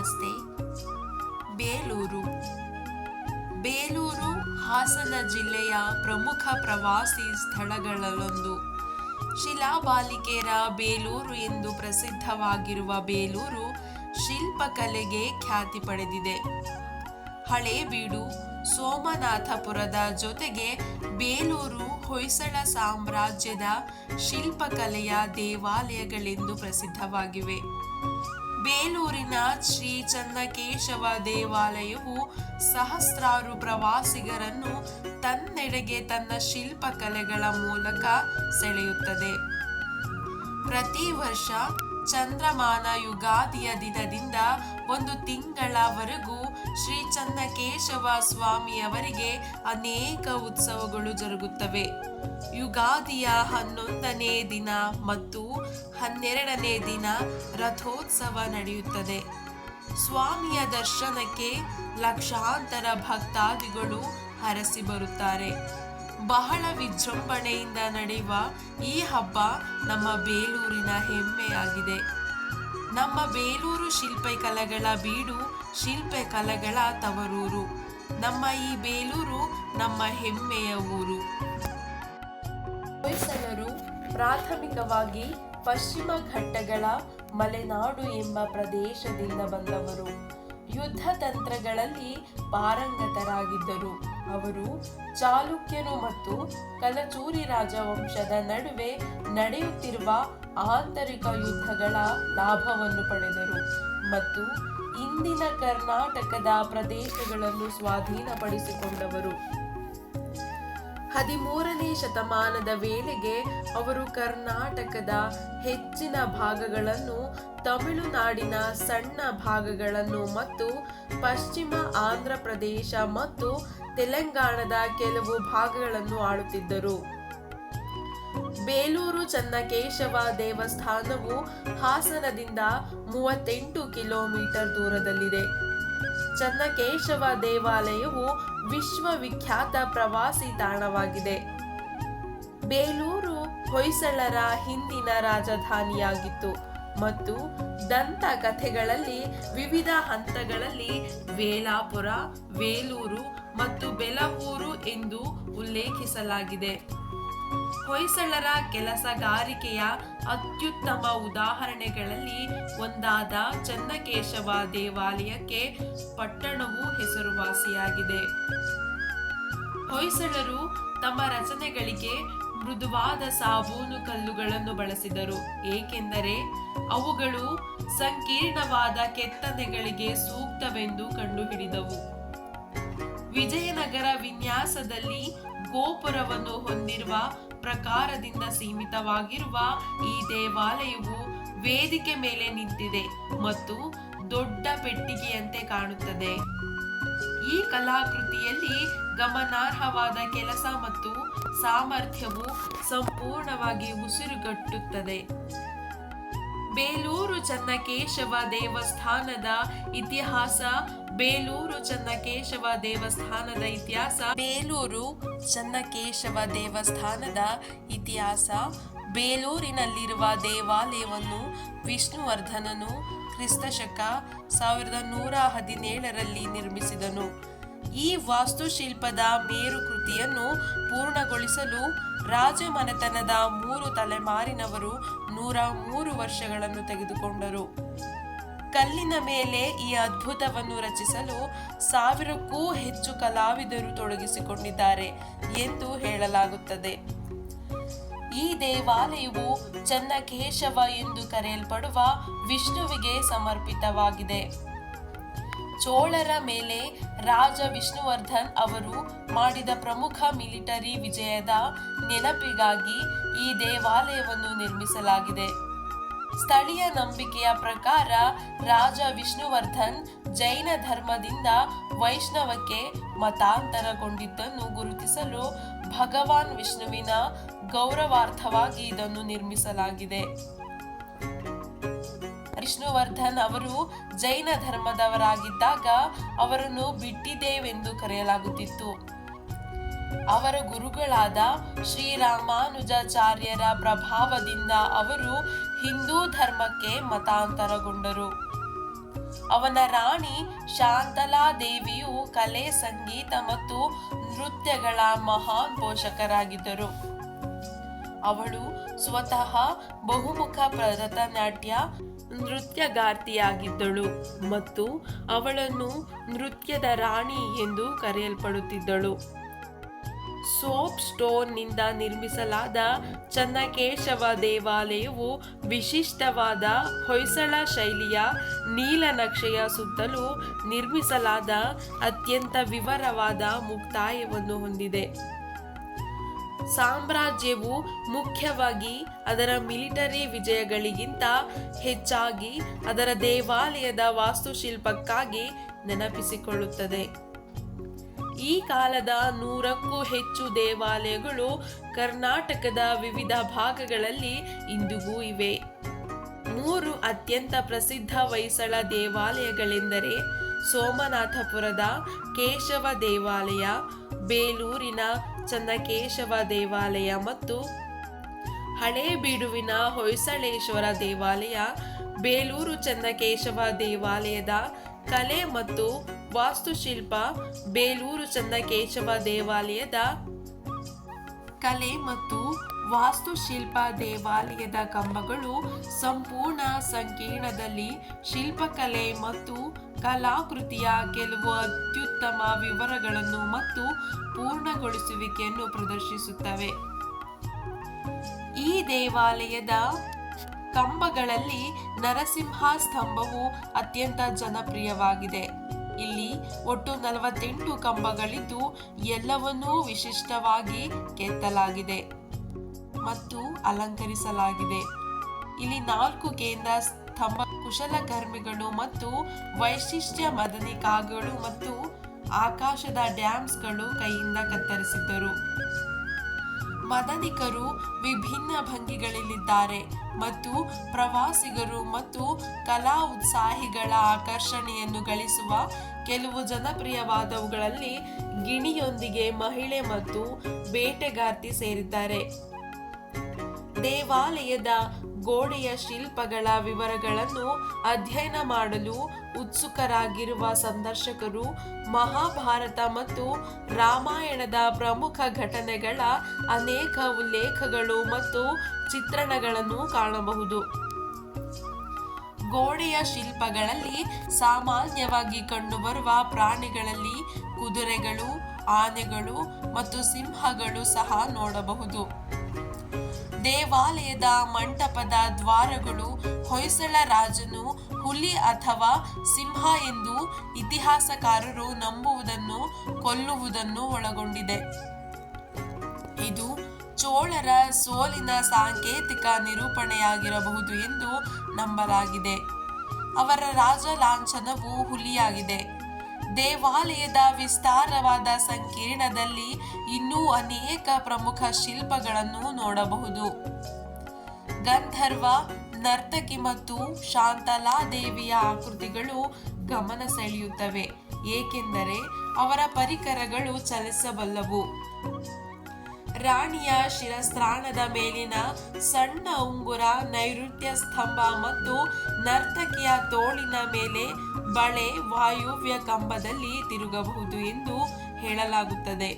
ನಮಸ್ತೆ. ಬೇಲೂರು. ಬೇಲೂರು ಹಾಸನ ಜಿಲ್ಲೆಯ ಪ್ರಮುಖ ಪ್ರವಾಸಿ ಸ್ಥಳಗಳಲ್ಲೊಂದು. ಶಿಲಾಬಾಲಿಕೆರ ಬೇಲೂರು ಎಂದು ಪ್ರಸಿದ್ಧವಾಗಿರುವ ಬೇಲೂರು ಶಿಲ್ಪಕಲೆಗೆ ಖ್ಯಾತಿ ಪಡೆದಿದೆ. ಹಳೇಬೀಡು ಸೋಮನಾಥಪುರದ ಜೊತೆಗೆ ಬೇಲೂರು ಹೊಯ್ಸಳ ಸಾಮ್ರಾಜ್ಯದ ಶಿಲ್ಪಕಲೆಯ ದೇವಾಲಯಗಳೆಂದು ಪ್ರಸಿದ್ಧವಾಗಿವೆ. ಬೇಲೂರಿನ ಶ್ರೀ ಚಂದ್ರಕೇಶವ ದೇವಾಲಯವು ಸಹಸ್ರಾರು ಪ್ರವಾಸಿಗರನ್ನು ತನ್ನೆಡೆಗೆ ತನ್ನ ಶಿಲ್ಪಕಲೆಗಳ ಮೂಲಕ ಸೆಳೆಯುತ್ತದೆ. ಪ್ರತಿ ವರ್ಷ ಚಂದ್ರಮಾನ ಯುಗಾದಿಯ ದಿನದಿಂದ ಒಂದು ತಿಂಗಳವರೆಗೂ ಶ್ರೀ ಚನ್ನಕೇಶವ ಸ್ವಾಮಿಯವರಿಗೆ ಅನೇಕ ಉತ್ಸವಗಳು ಜರುಗುತ್ತವೆ. ಯುಗಾದಿಯ ಹನ್ನೊಂದನೇ ದಿನ ಮತ್ತು ಹನ್ನೆರಡನೇ ದಿನ ರಥೋತ್ಸವ ನಡೆಯುತ್ತದೆ. ಸ್ವಾಮಿಯ ದರ್ಶನಕ್ಕೆ ಲಕ್ಷಾಂತರ ಭಕ್ತಾದಿಗಳು ಹರಸಿ ಬರುತ್ತಾರೆ. ಬಹಳ ವಿಜೃಂಭಣೆಯಿಂದ ನಡೆಯುವ ಈ ಹಬ್ಬ ನಮ್ಮ ಬೇಲೂರಿನ ಹೆಮ್ಮೆಯಾಗಿದೆ. ನಮ್ಮ ಬೇಲೂರು ಶಿಲ್ಪಕಲೆಗಳ ಬೀಡು ಶಿಲ್ಪಕಲೆಗಳ ತವರೂರು. ನಮ್ಮ ಈ ಬೇಲೂರು ನಮ್ಮ ಹೆಮ್ಮೆಯ ಊರು. ಹೊಯ್ಸಳರು ಪ್ರಾಥಮಿಕವಾಗಿ ಪಶ್ಚಿಮ ಘಟ್ಟಗಳ ಮಲೆನಾಡು ಎಂಬ ಪ್ರದೇಶದಿಂದ ಬಂದವರು. ಯುದ್ಧ ತಂತ್ರಗಳಲ್ಲಿ ಪಾರಂಗತರಾಗಿದ್ದರು. ಅವರು ಚಾಲುಕ್ಯರು ಮತ್ತು ಕಲಚೂರಿ ರಾಜವಂಶದ ನಡುವೆ ನಡೆಯುತ್ತಿರುವ ಆಂತರಿಕ ಯುದ್ಧಗಳ ಲಾಭವನ್ನು ಪಡೆದರು ಮತ್ತು ಇಂದಿನ ಕರ್ನಾಟಕದ ಪ್ರದೇಶಗಳನ್ನು ಸ್ವಾಧೀನಪಡಿಸಿಕೊಂಡವರು. ಹದಿಮೂರನೇ ಶತಮಾನದ ವೇಳೆಗೆ ಅವರು ಕರ್ನಾಟಕದ ಹೆಚ್ಚಿನ ಭಾಗಗಳನ್ನು ತಮಿಳುನಾಡಿನ ಸಣ್ಣ ಭಾಗಗಳನ್ನು ಮತ್ತು ಪಶ್ಚಿಮ ಆಂಧ್ರ ಪ್ರದೇಶ ಮತ್ತು ತೆಲಂಗಾಣದ ಕೆಲವು ಭಾಗಗಳನ್ನು ಆಳುತ್ತಿದ್ದರು. ಬೇಲೂರು ಚನ್ನಕೇಶವ ದೇವಸ್ಥಾನವು ಹಾಸನದಿಂದ ಮೂವತ್ತೆಂಟು ಕಿಲೋಮೀಟರ್ ದೂರದಲ್ಲಿದೆ. ಚನ್ನಕೇಶವ ದೇವಾಲಯವು ವಿಶ್ವವಿಖ್ಯಾತ ಪ್ರವಾಸಿ ತಾಣವಾಗಿದೆ. ಬೇಲೂರು ಹೊಯ್ಸಳರ ಹಿಂದಿನ ರಾಜಧಾನಿಯಾಗಿತ್ತು. ಮತ್ತು ದಂತ ಕಥೆಗಳಲ್ಲಿ ವಿವಿಧ ಹಂತಗಳಲ್ಲಿ ವೇಲಾಪುರ, ವೇಲೂರು ಮತ್ತು ಬೆಲವೂರು ಎಂದು ಉಲ್ಲೇಖಿಸಲಾಗಿದೆ. ಹೊಯ್ಸಳರ ಕೆಲಸಗಾರಿಕೆಯ ಅತ್ಯುತ್ತಮ ಉದಾಹರಣೆಗಳಲ್ಲಿ ಒಂದಾದ ಚನ್ನಕೇಶವ ದೇವಾಲಯಕ್ಕೆ ಪಟ್ಟಣವು ಹೆಸರುವಾಸಿಯಾಗಿದೆ. ಹೊಯ್ಸಳರು ತಮ್ಮ ರಚನೆಗಳಿಗೆ ಮೃದುವಾದ ಸಾಬೂನು ಕಲ್ಲುಗಳನ್ನು ಬಳಸಿದರು. ಏಕೆಂದರೆ ಅವುಗಳು ಸಂಕೀರ್ಣವಾದ ಕೆತ್ತನೆಗಳಿಗೆ ಸೂಕ್ತವೆಂದು ಕಂಡುಹಿಡಿದವು. ವಿಜಯನಗರ ವಿನ್ಯಾಸದಲ್ಲಿ ಗೋಪುರವನ್ನು ಹೊಂದಿರುವ ಪ್ರಕಾರದಿಂದ ಸೀಮಿತವಾಗಿರುವ ಈ ದೇವಾಲಯವು ವೇದಿಕೆ ಮೇಲೆ ನಿಂತಿದೆ ಮತ್ತು ದೊಡ್ಡ ಪೆಟ್ಟಿಗೆಯಂತೆ ಕಾಣುತ್ತದೆ. ಈ ಕಲಾಕೃತಿಯಲ್ಲಿ ಗಮನಾರ್ಹವಾದ ಕೆಲಸ ಮತ್ತು ಸಾಮರ್ಥ್ಯವು ಸಂಪೂರ್ಣವಾಗಿ ಉಸಿರುಗಟ್ಟುತ್ತದೆ. ಬೇಲೂರು ಚನ್ನಕೇಶವ ದೇವಸ್ಥಾನದ ಇತಿಹಾಸ, ಬೇಲೂರು ಚನ್ನಕೇಶವ ದೇವಸ್ಥಾನದ ಇತಿಹಾಸ, ಬೇಲೂರು ಚನ್ನಕೇಶವ ದೇವಸ್ಥಾನದ ಇತಿಹಾಸ, ಬೇಲೂರಿನಲ್ಲಿರುವ ದೇವಾಲಯವನ್ನು ವಿಷ್ಣುವರ್ಧನನು ಕ್ರಿಸ್ತಶಕ ಸಾವಿರದ ನೂರ ಹದಿನೇಳರಲ್ಲಿ ನಿರ್ಮಿಸಿದನು. ಈ ವಾಸ್ತುಶಿಲ್ಪದ ಮೇರುಕೃತಿಯನ್ನು ಪೂರ್ಣಗೊಳಿಸಲು ರಾಜಮನೆತನದ ಮೂರು ತಲೆಮಾರಿನವರು ನೂರ ಮೂರು ವರ್ಷಗಳನ್ನು ತೆಗೆದುಕೊಂಡರು. ಕಲ್ಲಿನ ಮೇಲೆ ಈ ಅದ್ಭುತವನ್ನು ರಚಿಸಲು ಸಾವಿರಕ್ಕೂ ಹೆಚ್ಚು ಕಲಾವಿದರು ತೊಡಗಿಸಿಕೊಂಡಿದ್ದಾರೆ ಎಂದು ಹೇಳಲಾಗುತ್ತದೆ. ಈ ದೇವಾಲಯವು ಚನ್ನಕೇಶವ ಎಂದು ಕರೆಯಲ್ಪಡುವ ವಿಷ್ಣುವಿಗೆ ಸಮರ್ಪಿತವಾಗಿದೆ. ಚೋಳರ ಮೇಲೆ ರಾಜ ವಿಷ್ಣುವರ್ಧನ್ ಅವರು ಮಾಡಿದ ಪ್ರಮುಖ ಮಿಲಿಟರಿ ವಿಜಯದ ನೆನಪಿಗಾಗಿ ಈ ದೇವಾಲಯವನ್ನು ನಿರ್ಮಿಸಲಾಗಿದೆ. ಸ್ಥಳೀಯ ನಂಬಿಕೆಯ ಪ್ರಕಾರ ರಾಜ ವಿಷ್ಣುವರ್ಧನ್ ಜೈನ ಧರ್ಮದಿಂದ ವೈಷ್ಣವಕ್ಕೆ ಮತಾಂತರಗೊಂಡಿದ್ದನ್ನು ಗುರುತಿಸಲು ಭಗವಾನ್ ವಿಷ್ಣುವಿನ ಗೌರವಾರ್ಥವಾಗಿ ಇದನ್ನು ನಿರ್ಮಿಸಲಾಗಿದೆ. ವಿಷ್ಣುವರ್ಧನ್ ಅವರು ಜೈನ ಧರ್ಮದವರಾಗಿದ್ದಾಗ ಅವರನ್ನು ಬಿಟ್ಟಿದ್ದೇವೆಂದು ಕರೆಯಲಾಗುತ್ತಿತ್ತು. ಅವರ ಗುರುಗಳಾದ ಶ್ರೀರಾಮಾನುಜಾಚಾರ್ಯರ ಪ್ರಭಾವದಿಂದ ಅವರು ಹಿಂದೂ ಧರ್ಮಕ್ಕೆ ಮತಾಂತರಗೊಂಡರು. ಅವನ ರಾಣಿ ಶಾಂತಲಾ ದೇವಿಯು ಕಲೆ, ಸಂಗೀತ ಮತ್ತು ನೃತ್ಯಗಳ ಮಹಾನ್ ಪೋಷಕರಾಗಿದ್ದರು. ಅವಳು ಸ್ವತಃ ಬಹುಮುಖ ಭರತನಾಟ್ಯ ನೃತ್ಯಗಾರ್ತಿಯಾಗಿದ್ದಳು ಮತ್ತು ಅವಳನ್ನು ನೃತ್ಯದ ರಾಣಿ ಎಂದು ಕರೆಯಲ್ಪಡುತ್ತಿದ್ದಳು. ಸೋಪ್ ಸ್ಟೋನ್ನಿಂದ ನಿರ್ಮಿಸಲಾದ ಚನ್ನಕೇಶವ ದೇವಾಲಯವು ವಿಶಿಷ್ಟವಾದ ಹೊಯ್ಸಳ ಶೈಲಿಯ ನೀಲನಕ್ಷೆಯ ಸುತ್ತಲೂ ನಿರ್ಮಿಸಲಾದ ಅತ್ಯಂತ ವಿವರವಾದ ಮುಕ್ತಾಯವನ್ನು ಹೊಂದಿದೆ. ಸಾಮ್ರಾಜ್ಯವು ಮುಖ್ಯವಾಗಿ ಅದರ ಮಿಲಿಟರಿ ವಿಜಯಗಳಿಗಿಂತ ಹೆಚ್ಚಾಗಿ ಅದರ ದೇವಾಲಯದ ವಾಸ್ತುಶಿಲ್ಪಕ್ಕಾಗಿ ನೆನಪಿಸಿಕೊಳ್ಳುತ್ತದೆ. ಈ ಕಾಲದ ನೂರಕ್ಕೂ ಹೆಚ್ಚು ದೇವಾಲಯಗಳು ಕರ್ನಾಟಕದ ವಿವಿಧ ಭಾಗಗಳಲ್ಲಿ ಇಂದಿಗೂ ಇವೆ. ಮೂರು ಅತ್ಯಂತ ಪ್ರಸಿದ್ಧ ಹೊಯ್ಸಳ ದೇವಾಲಯಗಳೆಂದರೆ ಸೋಮನಾಥಪುರದ ಕೇಶವ ದೇವಾಲಯ, ಬೇಲೂರಿನ ಚನ್ನಕೇಶವ ದೇವಾಲಯ ಮತ್ತು ಹಳೇಬೀಡುವಿನ ಹೊಯ್ಸಳೇಶ್ವರ ದೇವಾಲಯ, ಬೇಲೂರು ಚನ್ನಕೇಶವ ದೇವಾಲಯದ ಕಲೆ ಮತ್ತು ವಾಸ್ತುಶಿಲ್ಪ, ಬೇಲೂರು ಚಂದಕೇಶವ ದೇವಾಲಯದ ಕಲೆ ಮತ್ತು ವಾಸ್ತುಶಿಲ್ಪ ದೇವಾಲಯದ ಕಂಬಗಳು ಸಂಪೂರ್ಣ ಸಂಕೀರ್ಣದಲ್ಲಿ ಶಿಲ್ಪಕಲೆ ಮತ್ತು ಕಲಾಕೃತಿಯ ಕೆಲವು ಅತ್ಯುತ್ತಮ ವಿವರಗಳನ್ನು ಮತ್ತು ಪೂರ್ಣಗೊಳಿಸುವಿಕೆಯನ್ನು ಪ್ರದರ್ಶಿಸುತ್ತವೆ. ಈ ದೇವಾಲಯದ ಕಂಬಗಳಲ್ಲಿ ನರಸಿಂಹ ಸ್ತಂಭವು ಅತ್ಯಂತ ಜನಪ್ರಿಯವಾಗಿದೆ. ಇಲ್ಲಿ ಒಟ್ಟು ನಲವತ್ತೆಂಟು ಕಂಬಗಳಿದ್ದು ಎಲ್ಲವನ್ನೂ ವಿಶಿಷ್ಟವಾಗಿ ಕೆತ್ತಲಾಗಿದೆ. ಮತ್ತು ಅಲಂಕರಿಸಲಾಗಿದೆ. ಇಲ್ಲಿ ನಾಲ್ಕು ಕೇಂದ್ರ ಸ್ತಂಭ ಕುಶಲಕರ್ಮಿಗಳು ಮತ್ತು ವೈಶಿಷ್ಟ್ಯ ಮದನಿ ಕಾಗಳು ಮತ್ತು ಆಕಾಶದ ಡ್ಯಾಮ್ಸ್ಗಳು ಕೈಯಿಂದ ಕತ್ತರಿಸಿದ್ದರು. ಮದನಿಕರು ವಿಭಿನ್ನ ಭಂಗಿಗಳಲ್ಲಿದ್ದಾರೆ ಮತ್ತು ಪ್ರವಾಸಿಗರು ಮತ್ತು ಕಲಾ ಉತ್ಸಾಹಿಗಳ ಆಕರ್ಷಣೆಯನ್ನು ಗಳಿಸುವ ಕೆಲವು ಜನಪ್ರಿಯವಾದವುಗಳಲ್ಲಿ ಗಿಣಿಯೊಂದಿಗೆ ಮಹಿಳೆ ಮತ್ತು ಬೇಟೆಗಾರ್ತಿ ಸೇರಿದ್ದಾರೆ. ದೇವಾಲಯದ ಗೋಡೆಯ ಶಿಲ್ಪಗಳ ವಿವರಗಳನ್ನು ಅಧ್ಯಯನ ಮಾಡಲು ಉತ್ಸುಕರಾಗಿರುವ ಸಂದರ್ಶಕರು, ಮಹಾಭಾರತ ಮತ್ತು ರಾಮಾಯಣದ ಪ್ರಮುಖ ಘಟನೆಗಳ ಅನೇಕ ಉಲ್ಲೇಖಗಳು ಮತ್ತು ಚಿತ್ರಣಗಳನ್ನು ಕಾಣಬಹುದು. ಗೋಡೆಯ ಶಿಲ್ಪಗಳಲ್ಲಿ ಸಾಮಾನ್ಯವಾಗಿ ಕಂಡುಬರುವ ಪ್ರಾಣಿಗಳಲ್ಲಿ ಕುದುರೆಗಳು, ಆನೆಗಳು ಮತ್ತು ಸಿಂಹಗಳು ಸಹ ನೋಡಬಹುದು. ದೇವಾಲಯದ ಮಂಟಪದ ದ್ವಾರಗಳು ಹೊಯ್ಸಳ ರಾಜನು ಹುಲಿ ಅಥವಾ ಸಿಂಹ ಎಂದು ಇತಿಹಾಸಕಾರರು ನಂಬುವುದನ್ನು ಕೊಲ್ಲುವುದನ್ನು ಒಳಗೊಂಡಿದೆ. ಇದು ಚೋಳರ ಸೋಲಿನ ಸಾಂಕೇತಿಕ ನಿರೂಪಣೆಯಾಗಿರಬಹುದು ಎಂದು ನಂಬಲಾಗಿದೆ. ಅವರ ರಾಜ ಲಾಂಛನವು ಹುಲಿಯಾಗಿದೆ. ದೇವಾಲಯದ ವಿಸ್ತಾರವಾದ ಸಂಕೀರ್ಣದಲ್ಲಿ ಇನ್ನೂ ಅನೇಕ ಪ್ರಮುಖ ಶಿಲ್ಪಗಳನ್ನು ನೋಡಬಹುದು. ಗಂಧರ್ವ, ನರ್ತಕಿ ಮತ್ತು ಶಾಂತಲಾ ದೇವಿಯ ಆಕೃತಿಗಳು ಗಮನ ಸೆಳೆಯುತ್ತವೆ, ಏಕೆಂದರೆ ಅವರ ಪರಿಕರಗಳು ಚಲಿಸಬಲ್ಲವು. ರಾಣಿಯ ಶಿರಸ್ತ್ರಾಣದ ಮೇಲಿನ ಸಣ್ಣ ಉಂಗುರ ನೈಋತ್ಯ ಸ್ತಂಭ ಮತ್ತು ನರ್ತಕಿಯ ತೋಳಿನ ಮೇಲೆ ಬಳೆ ವಾಯುವ್ಯ ಕಂಬದಲ್ಲಿ ತಿರುಗಬಹುದು ಎಂದು ಹೇಳಲಾಗುತ್ತದೆ.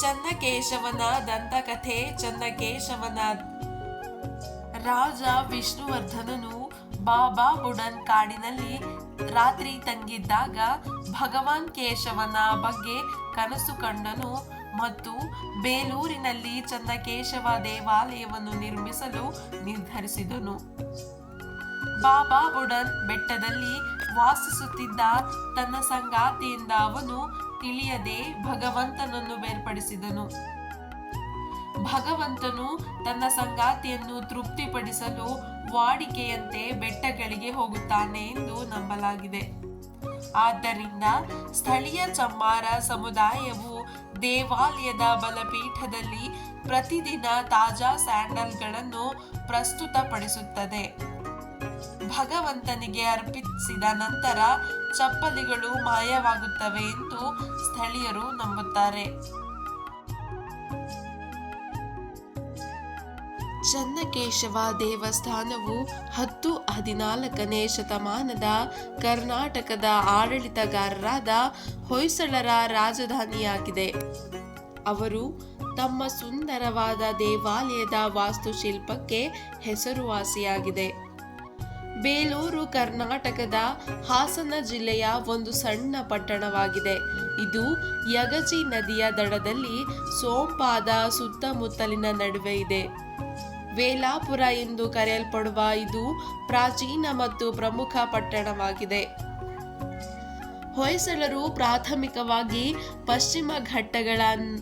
ಚನ್ನಕೇಶವನ ದಂತಕಥೆ ಚನ್ನಕೇಶವನ ರಾಜ ವಿಷ್ಣುವರ್ಧನನು ಬಾಬಾ ಬುಡನ್ ಕಾಡಿನಲ್ಲಿ ರಾತ್ರಿ ತಂಗಿದ್ದಾಗ ಭಗವಾನ್ ಕೇಶವನ ಬಗ್ಗೆ ಕನಸು ಕಂಡನು ಮತ್ತು ಬೇಲೂರಿನಲ್ಲಿ ಚನ್ನಕೇಶವ ದೇವಾಲಯವನ್ನು ನಿರ್ಮಿಸಲು ನಿರ್ಧರಿಸಿದನು. ಬಾಬಾ ಬುಡನ್ ಬೆಟ್ಟದಲ್ಲಿ ವಾಸಿಸುತ್ತಿದ್ದ ತನ್ನ ಸಂಗಾತಿಯಿಂದ ಅವನು ತಿಳಿಯದೆ ಭಗವಂತನನ್ನು ಬೇರ್ಪಡಿಸಿದನು. ಭಗವಂತನು ತನ್ನ ಸಂಗಾತಿಯನ್ನು ತೃಪ್ತಿಪಡಿಸಲು ವಾಡಿಕೆಯಂತೆ ಬೆಟ್ಟಗಳಿಗೆ ಹೋಗುತ್ತಾನೆ ಎಂದು ನಂಬಲಾಗಿದೆ. ಆದ್ದರಿಂದ ಸ್ಥಳೀಯ ಚಮ್ಮಾರ ಸಮುದಾಯವು ದೇವಾಲಯದ ಬಲಪೀಠದಲ್ಲಿ ಪ್ರತಿದಿನ ತಾಜಾ ಸ್ಯಾಂಡಲ್ಗಳನ್ನು ಪ್ರಸ್ತುತಪಡಿಸುತ್ತದೆ. ಭಗವಂತನಿಗೆ ಅರ್ಪಿಸಿದ ನಂತರ ಚಪ್ಪಲಿಗಳು ಮಾಯವಾಗುತ್ತವೆ ಎಂದು ಸ್ಥಳೀಯರು ನಂಬುತ್ತಾರೆ. ಚನ್ನಕೇಶವ ದೇವಸ್ಥಾನವು ಹತ್ತು ಹದಿನಾಲ್ಕನೇ ಶತಮಾನದ ಕರ್ನಾಟಕದ ಆಡಳಿತಗಾರರಾದ ಹೊಯ್ಸಳರ ರಾಜಧಾನಿಯಾಗಿದೆ. ಅವರು ತಮ್ಮ ಸುಂದರವಾದ ದೇವಾಲಯದ ವಾಸ್ತುಶಿಲ್ಪಕ್ಕೆ ಹೆಸರುವಾಸಿಯಾಗಿದೆ. ಬೇಲೂರು, ಕರ್ನಾಟಕದ ಹಾಸನ ಜಿಲ್ಲೆಯ ಒಂದು ಸಣ್ಣ ಪಟ್ಟಣವಾಗಿದೆ. ಇದು ಯಗಜಿ ನದಿಯ ದಡದಲ್ಲಿ ಸೋಂಪಾದ ಸುತ್ತಮುತ್ತಲಿನ ನಡುವೆ ಇದೆ. ವೇಲಾಪುರ ಎಂದು ಕರೆಯಲ್ಪಡುವ ಇದು ಪ್ರಾಚೀನ ಮತ್ತು ಪ್ರಮುಖ ಪಟ್ಟಣವಾಗಿದೆ. ಹೊಯ್ಸಳರು ಪ್ರಾಥಮಿಕವಾಗಿ ಪಶ್ಚಿಮ ಘಟ್ಟಗಳ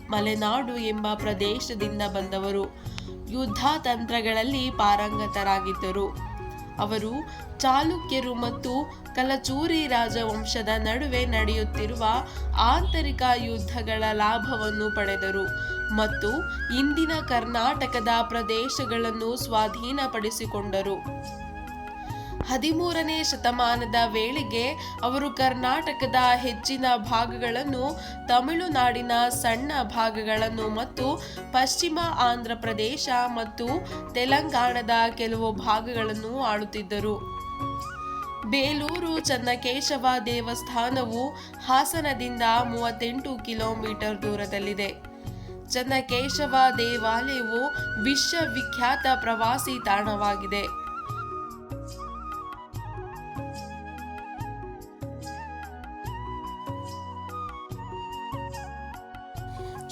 ಮಲೆನಾಡು ಎಂಬ ಪ್ರದೇಶದಿಂದ ಬಂದವರು. ಯುದ್ಧ ತಂತ್ರಗಳಲ್ಲಿ ಪಾರಂಗತರಾಗಿದ್ದರು. ಅವರು ಚಾಲುಕ್ಯರು ಮತ್ತು ಕಲಚೂರಿ ರಾಜವಂಶದ ನಡುವೆ ನಡೆಯುತ್ತಿರುವ ಆಂತರಿಕ ಯುದ್ಧಗಳ ಲಾಭವನ್ನು ಪಡೆದರು ಮತ್ತು ಇಂದಿನ ಕರ್ನಾಟಕದ ಪ್ರದೇಶಗಳನ್ನು ಸ್ವಾಧೀನಪಡಿಸಿಕೊಂಡರು. ಹದಿಮೂರನೇ ಶತಮಾನದ ವೇಳೆಗೆ ಅವರು ಕರ್ನಾಟಕದ ಹೆಚ್ಚಿನ ಭಾಗಗಳನ್ನು, ತಮಿಳುನಾಡಿನ ಸಣ್ಣ ಭಾಗಗಳನ್ನು ಮತ್ತು ಪಶ್ಚಿಮ ಆಂಧ್ರ ಪ್ರದೇಶ ಮತ್ತು ತೆಲಂಗಾಣದ ಕೆಲವು ಭಾಗಗಳನ್ನು ಆಳುತ್ತಿದ್ದರು. ಬೇಲೂರು ಚನ್ನಕೇಶವ ದೇವಸ್ಥಾನವು ಹಾಸನದಿಂದ ಮೂವತ್ತೆಂಟು ಕಿಲೋಮೀಟರ್ ದೂರದಲ್ಲಿದೆ. ಚನ್ನಕೇಶವ ದೇವಾಲಯವು ವಿಶ್ವವಿಖ್ಯಾತ ಪ್ರವಾಸಿ ತಾಣವಾಗಿದೆ.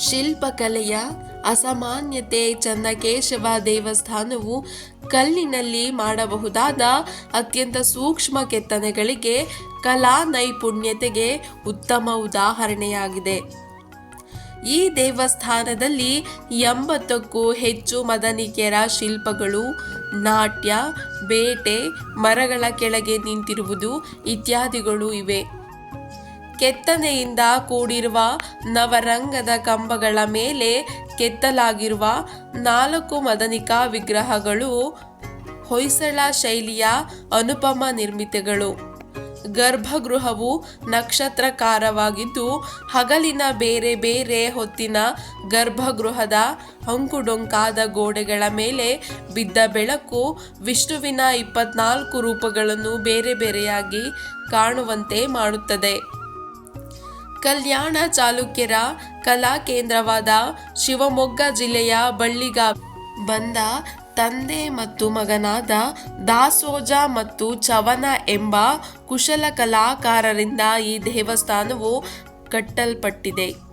ಶಿಲ್ಪಕಲೆಯ ಅಸಾಮಾನ್ಯತೆ ಚನ್ನಕೇಶವ ದೇವಸ್ಥಾನವು ಕಲ್ಲಿನಲ್ಲಿ ಮಾಡಬಹುದಾದ ಅತ್ಯಂತ ಸೂಕ್ಷ್ಮ ಕೆತ್ತನೆಗಳಿಗೆ ಕಲಾ ನೈಪುಣ್ಯತೆಗೆ ಉತ್ತಮ ಉದಾಹರಣೆಯಾಗಿದೆ. ಈ ದೇವಸ್ಥಾನದಲ್ಲಿ ಎಂಬತ್ತಕ್ಕೂ ಹೆಚ್ಚು ಮದನಿಕೆರ ಶಿಲ್ಪಗಳು, ನಾಟ್ಯ, ಬೇಟೆ, ಮರಗಳ ಕೆಳಗೆ ನಿಂತಿರುವುದು ಇತ್ಯಾದಿಗಳು ಇವೆ. ಕೆತ್ತನೆಯಿಂದ ಕೂಡಿರುವ ನವರಂಗದ ಕಂಬಗಳ ಮೇಲೆ ಕೆತ್ತಲಾಗಿರುವ ನಾಲ್ಕು ಮದನಿಕಾ ವಿಗ್ರಹಗಳು ಹೊಯ್ಸಳ ಶೈಲಿಯ ಅನುಪಮ ನಿರ್ಮಿತಿಗಳು. ಗರ್ಭಗೃಹವು ನಕ್ಷತ್ರಕಾರವಾಗಿದ್ದು, ಹಗಲಿನ ಬೇರೆ ಬೇರೆ ಹೊತ್ತಿನ ಗರ್ಭಗೃಹದ ಅಂಕುಡೊಂಕಾದ ಗೋಡೆಗಳ ಮೇಲೆ ಬಿದ್ದ ಬೆಳಕು ವಿಷ್ಣುವಿನ ಇಪ್ಪತ್ನಾಲ್ಕು ರೂಪಗಳನ್ನು ಬೇರೆ ಬೇರೆಯಾಗಿ ಕಾಣುವಂತೆ ಮಾಡುತ್ತದೆ. ಕಲ್ಯಾಣ ಚಾಲುಕ್ಯರ ಕಲಾ ಕೇಂದ್ರವಾದ ಶಿವಮೊಗ್ಗ ಜಿಲ್ಲೆಯ ಬಳ್ಳಿಗ ಬಂದ ತಂದೆ ಮತ್ತು ಮಗನಾದ ದಾಸೋಜ ಮತ್ತು ಚವನ ಎಂಬ ಕುಶಲ ಕಲಾಕಾರರಿಂದ ಈ ದೇವಸ್ಥಾನವು ಕಟ್ಟಲ್ಪಟ್ಟಿದೆ.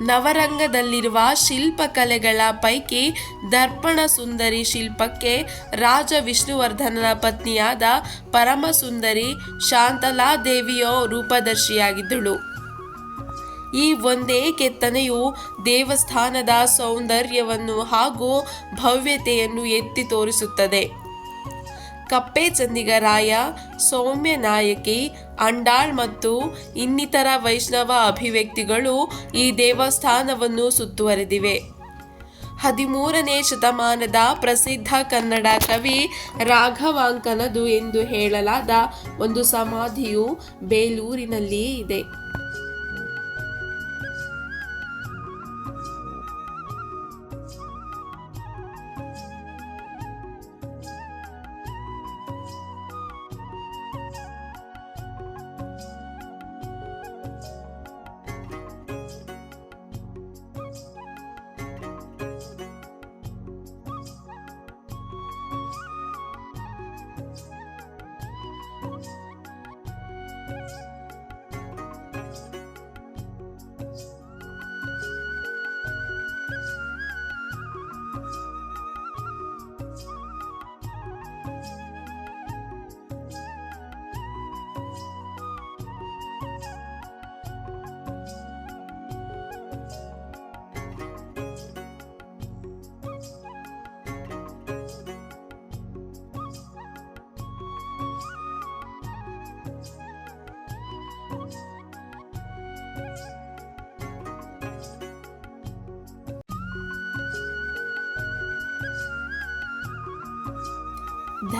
ನವರಂಗದಲ್ಲಿರುವ ಶಿಲ್ಪಕಲೆಗಳ ಪೈಕಿ ದರ್ಪಣ ಸುಂದರಿ ಶಿಲ್ಪಕ್ಕೆ ರಾಜ ವಿಷ್ಣುವರ್ಧನನ ಪತ್ನಿಯಾದ ಪರಮಸುಂದರಿ ಶಾಂತಲಾದೇವಿಯೋ ರೂಪದರ್ಶಿಯಾಗಿದ್ದಳು. ಈ ಒಂದೇ ಕೆತ್ತನೆಯು ದೇವಸ್ಥಾನದ ಸೌಂದರ್ಯವನ್ನು ಹಾಗೂ ಭವ್ಯತೆಯನ್ನು ಎತ್ತಿ ತೋರಿಸುತ್ತದೆ. ಕಪ್ಪೆ ಚಂದಿಗರಾಯ, ಸೌಮ್ಯ ನಾಯಕಿ, ಅಂಡಾಳ್ ಮತ್ತು ಇನ್ನಿತರ ವೈಷ್ಣವ ಅಭಿವ್ಯಕ್ತಿಗಳು ಈ ದೇವಸ್ಥಾನವನ್ನು ಸುತ್ತುವರೆದಿವೆ. ಹದಿಮೂರನೇ ಶತಮಾನದ ಪ್ರಸಿದ್ಧ ಕನ್ನಡ ಕವಿ ರಾಘವಾಂಕನದು ಎಂದು ಹೇಳಲಾದ ಒಂದು ಸಮಾಧಿಯು ಬೇಲೂರಿನಲ್ಲಿ ಇದೆ.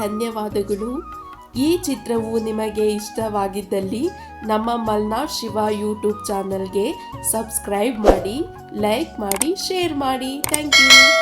ಧನ್ಯವಾದಗಳು. ಈ ಚಿತ್ರವು ನಿಮಗೆ ಇಷ್ಟವಾಗಿದ್ದಲ್ಲಿ ನಮ್ಮ ಮಲ್ನಾಡ್ ಶಿವ ಯೂಟ್ಯೂಬ್ ಚಾನಲ್ಗೆ ಸಬ್ಸ್ಕ್ರೈಬ್ ಮಾಡಿ, ಲೈಕ್ ಮಾಡಿ, ಶೇರ್ ಮಾಡಿ. Thank you.